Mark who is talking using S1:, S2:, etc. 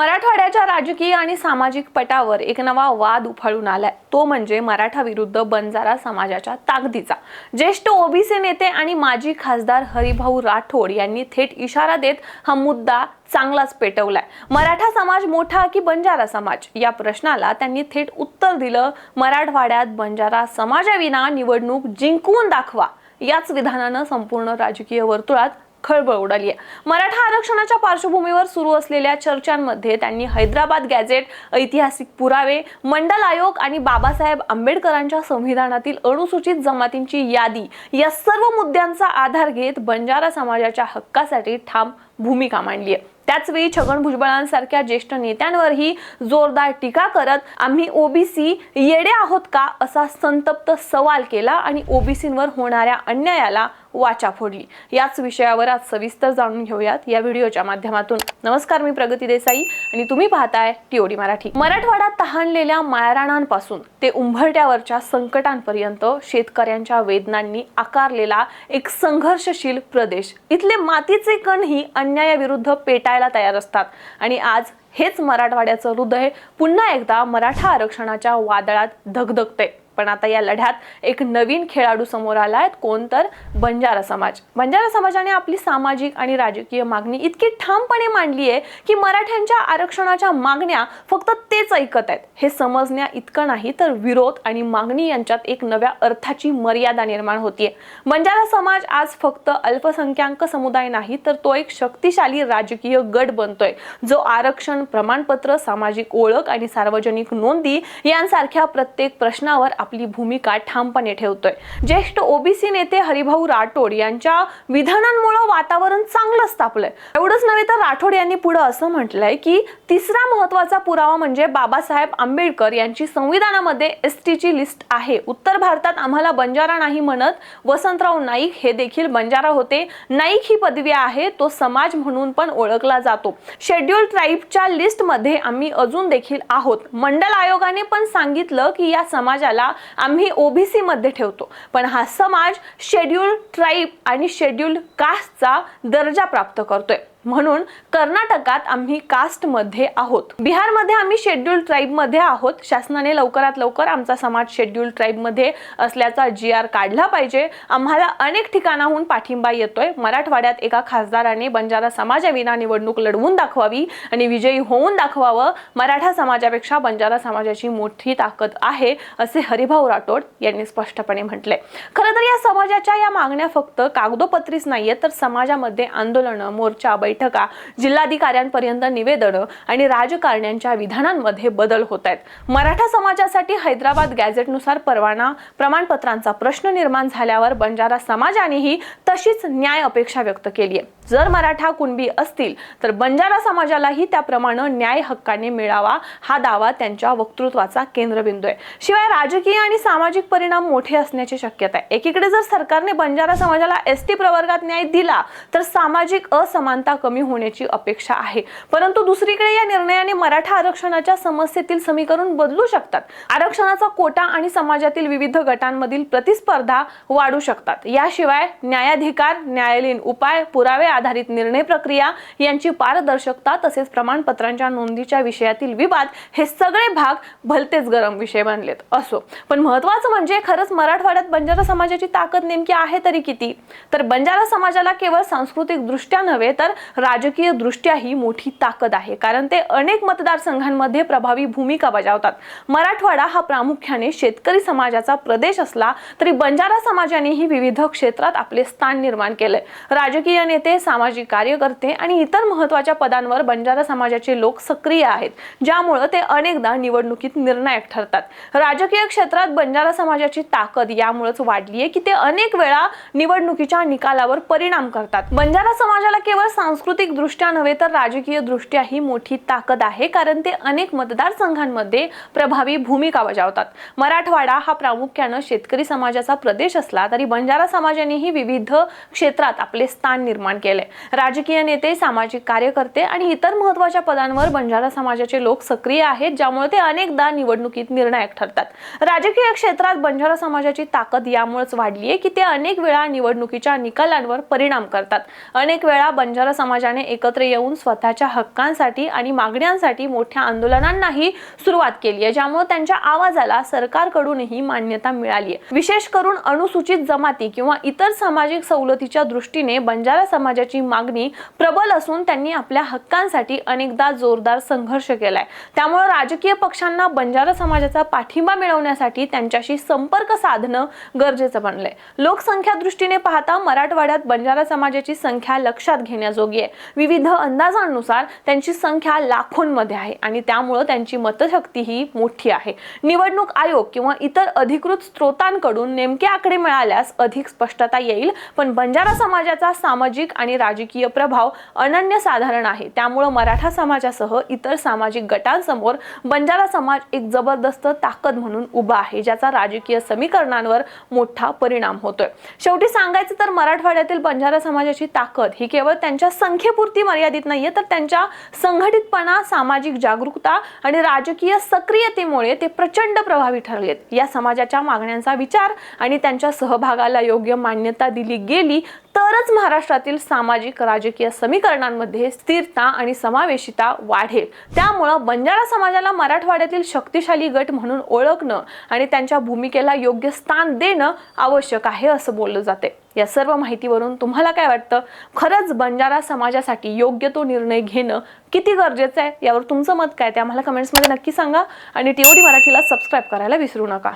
S1: मराठवाड्याच्या राजकीय आणि सामाजिक पटावर एक नवा वाद उफाळून आलाय. तो म्हणजे मराठा विरुद्ध बंजारा समाजाच्या ताकदीचा. ज्येष्ठ ओबीसी नेते आणि माजी खासदार हरिभाऊ राठोड यांनी थेट इशारा देत हा मुद्दा चांगलाच पेटवलाय. मराठा समाज मोठा की बंजारा समाज? या प्रश्नाला त्यांनी थेट उत्तर दिलं. मराठवाड्यात बंजारा समाजाविना निवडणूक जिंकवून दाखवा. याच विधानानं संपूर्ण राजकीय वर्तुळात खळबळ उडाली आहे. मराठा आरक्षणाच्या पार्श्वभूमीवर सुरू असलेल्या चर्चांमध्ये त्यांनी हैदराबाद गॅझेट ऐतिहासिक पुरावे मंडल आयोग आणि बाबासाहेब आंबेडकरांच्या संविधानातील अनुसूचित जमातींची यादी या सर्व मुद्द्यांचा आधार घेत बंजारा समाजाच्या हक्कासाठी ठाम भूमिका मांडली आहे. त्याचवेळी छगन भुजबळांसारख्या ज्येष्ठ नेत्यांवरही जोरदार टीका करत आम्ही ओबीसी येडे आहोत का असा संतप्त सवाल केला आणि ओबीसींवर होणाऱ्या अन्यायाला वाचा फोडली याच विषयावर आज सविस्तर जाणून घेऊयात या व्हिडिओच्या माध्यमातून. नमस्कार मी प्रगती देसाई आणि तुम्ही पाहताय टीओडी मराठी. मराठवाड्यात तहानलेल्या मायराणांपासून ते उंबरट्यावरच्या संकटांपर्यंत शेतकऱ्यांच्या वेदनांनी आकारलेला एक संघर्षशील प्रदेश. इथले मातीचे कणही अन्यायाविरुद्ध पेटायला तयार असतात. आणि आज हेच मराठवाड्याचं हृदय पुन्हा एकदा मराठा आरक्षणाच्या वादळात धगधगते पण आता या लढ्यात एक नवीन खेळाडू समोर आला आहे कोण तर? बंजारा समाज. बंजारा समाजाने आपली सामाजिक आणि राजकीय मागणी इतकी ठामपणे मांडली आहे की मराठ्यांच्या आरक्षणाच्या मागण्या फक्त तेच ऐकत आहेत. हे समजण्या इतकं नाही तर विरोध आणि मागणी यांच्यात एक नव्या अर्थाची मर्यादा निर्माण होतीये. बंजारा समाज आज फक्त अल्पसंख्याक समुदाय नाही तर तो एक शक्तिशाली राजकीय गट बनतोय. जो आरक्षण प्रमाणपत्र सामाजिक ओळख आणि सार्वजनिक नोंदी यांसारख्या प्रत्येक प्रश्नावर आपली भूमिका ठामपणे ठेवतोय. ज्येष्ठ ओबीसी नेते हरिभाऊ राठोड यांच्या विधानांमुळे वातावरण चांगलंच तापलंय एवढंच नव्हे तर राठोड यांनी पुढे असं म्हटलंय की तिसरा महत्त्वाचा पुरावा म्हणजे बाबासाहेब आंबेडकर यांची संविधानामध्ये एस टीची लिस्ट आहे. उत्तर भारतात आम्हाला बंजारा नाही म्हणत वसंतराव नाईक हे देखील बंजारा होते. नाईक ही पदवी आहे तो समाज म्हणून पण ओळखला जातो. शेड्यूल ट्राईबच्या लिस्टमध्ये आम्ही अजून देखील आहोत. मंडल आयोगाने पण सांगितलं की या समाजाला आम्ही ओबीसी मध्ये ठेवतो. पण हा समाज शेड्यूल ट्राईब आणि शेड्यूल कास्टचा दर्जा प्राप्त करतोय. म्हणून कर्नाटकात आम्ही कास्टमध्ये आहोत. बिहारमध्ये आम्ही शेड्यूल ट्राईबमध्ये आहोत. शासनाने लवकरात लवकर आमचा समाज शेड्यूल ट्राईबमध्ये असल्याचा जी आर काढला पाहिजे. आम्हाला अनेक ठिकाणाहून पाठिंबा येतोय. मराठवाड्यात एका खासदाराने बंजारा समाजाविना निवडणूक लढवून दाखवावी आणि विजयी होऊन दाखवावं. मराठा समाजापेक्षा बंजारा समाजाची मोठी ताकद आहे असे हरिभाऊ राठोड यांनी स्पष्टपणे म्हटले. खरं तर या समाजाच्या या मागण्या फक्त कागदोपत्रीच नाहीये तर समाजामध्ये आंदोलनं मोर्चा बैठका जिल्हाधिकाऱ्यांपर्यंत निवेदनं आणि राजकारण्यांच्या विधानांमध्ये बदल होत आहेत. मराठा समाजासाठी हैदराबाद गॅझेटनुसार परवाना प्रमाणपत्रांचा प्रश्न निर्माण झाल्यावर बंजारा समाजानेही तशीच न्याय अपेक्षा व्यक्त केली आहे. जर मराठा कुणबी असतील तर बंजारा समाजालाही त्याप्रमाणे न्याय हक्काने मिळावा हा दावा त्यांच्या वक्तृत्वाचा केंद्रबिंदू आहे. शिवाय राजकीय आणि सामाजिक परिणाम मोठे असण्याची शक्यता आहे. एकीकडे जर सरकारने बंजारा समाजाला एस टी प्रवर्गात न्याय दिला तर सामाजिक असमानता कमी होण्याची अपेक्षा आहे. परंतु दुसरीकडे या निर्णयाने मराठा आरक्षणाच्या समस्येतील समीकरण बदलू शकतात. आरक्षणाचा कोटा आणि समाजातील विविध गटांमधील प्रतिस्पर्धा वाढू शकतात. याशिवाय न्यायाधिकार न्यायालयीन उपाय पुरावे आधारित निर्णय प्रक्रिया यांची पारदर्शकता तसेच प्रमाणपत्रांच्या नोंदीच्या विषयातील विवाद हे सगळे भाग भलतेच गरम विषय बनलेत असो. पण महत्वाचं म्हणजे खरंच मराठवाड्यात बंजारा समाजाची ताकद नेमकी आहे तरी किती? तर बंजारा समाजाला केवळ सांस्कृतिक दृष्ट्या नव्हे तर राजकीय दृष्ट्याही मोठी ताकद आहे. कारण ते अनेक मतदारसंघांमध्ये प्रभावी भूमिका बजावतात. मराठवाडा हा प्रामुख्याने शेतकरी समाजाचा प्रदेश असला तरी बंजारा समाजानेही विविध क्षेत्रात आपले स्थान निर्माण केलंय. राजकीय नेते सामाजिक कार्यकर्ते आणि इतर महत्त्वाच्या पदांवर बंजारा समाजाचे लोक सक्रिय आहेत ज्यामुळे ते अनेकदा निवडणुकीत निर्णायक ठरतात. राजकीय क्षेत्रात बंजारा समाजाची ताकद यामुळेच वाढली आहे की ते अनेक वेळा निवडणुकीच्या निकालावर परिणाम करतात. बंजारा समाजाला केवळ सांस्कृतिक सांस्कृतिक दृष्ट्या नव्हे तर राजकीय दृष्ट्या ही मोठी ताकद आहे कारण ते अनेक मतदारसंघांमध्ये प्रभावी भूमिका बजावतात. मराठवाडा हा प्रामुख्यानं शेतकरी समाजाचा प्रदेश असला तरी बंजारा समाजानेही विविध क्षेत्रात आपले स्थान निर्माण केले राजकीय नेते सामाजिक कार्यकर्ते आणि इतर महत्त्वाच्या पदांवर बंजारा समाजाचे लोक सक्रिय आहेत ज्यामुळे ते अनेकदा निवडणुकीत निर्णायक ठरतात. राजकीय क्षेत्रात बंजारा समाजाची ताकद यामुळेच वाढली आहे की ते अनेक वेळा निवडणुकीच्या निकालांवर परिणाम करतात. अनेक वेळा बंजारा समाजाने एकत्र येऊन स्वतःच्या हक्कांसाठी आणि मागण्यांसाठी मोठ्या आंदोलनांनाही सुरुवात केली आहे ज्यामुळे त्यांच्या आवाजाला सरकारकडूनही मान्यता मिळाली आहे. विशेष करून अनुसूचित जमाती किंवा इतर सामाजिक सवलतीच्या दृष्टीने बंजारा समाजाची मागणी प्रबल असून त्यांनी आपल्या हक्कांसाठी अनेकदा जोरदार संघर्ष केलाय. त्यामुळे राजकीय पक्षांना बंजारा समाजाचा पाठिंबा मिळवण्यासाठी त्यांच्याशी संपर्क साधणं गरजेचं बनलंय. लोकसंख्या दृष्टीने पाहता मराठवाड्यात बंजारा समाजाची संख्या लक्षात घेण्याजोगी आहे विविध अंदाजांनुसार त्यांची संख्या लाखोंमध्ये आहे आणि त्यामुळं त्यांची मतशक्ती ही मोठी आहे. निवडणूक आयोग किंवा इतर अधिकृत स्रोतांकडून नेमके आकडे मिळाल्यास अधिक स्पष्टता येईल पण बंजारा समाजाचा सामाजिक आणि राजकीय प्रभाव अनन्यसाधारण आहे. त्यामुळं मराठा समाजासह इतर सामाजिक गटांसमोर बंजारा समाज एक जबरदस्त ताकद म्हणून उभा आहे ज्याचा राजकीय समीकरणांवर मोठा परिणाम होतोय. शेवटी सांगायचं तर मराठवाड्यातील बंजारा समाजाची ताकद ही केवळ त्यांच्या संख्येपुरती मर्यादित नाहीये तर त्यांच्या संघटितपणा सामाजिक जागरूकता आणि राजकीय सक्रियतेमुळे ते प्रचंड प्रभावी ठरलेत. या समाजाच्या मागण्यांचा विचार आणि त्यांच्या सहभागाला योग्य मान्यता दिली गेली तरच महाराष्ट्रातील सामाजिक राजकीय समीकरणांमध्ये स्थिरता आणि समावेशिता वाढेल. त्यामुळं बंजारा समाजाला मराठवाड्यातील शक्तिशाली गट म्हणून ओळखणं आणि त्यांच्या भूमिकेला योग्य स्थान देणं आवश्यक आहे असं बोललं जाते या सर्व माहितीवरून तुम्हाला काय वाटतं? खरंच बंजारा समाजासाठी योग्य तो निर्णय घेणं किती गरजेचं आहे? यावर तुमचं मत काय ते आम्हाला कमेंट्समध्ये नक्की सांगा. आणि टीओडी मराठीला सबस्क्राईब करायला विसरू नका.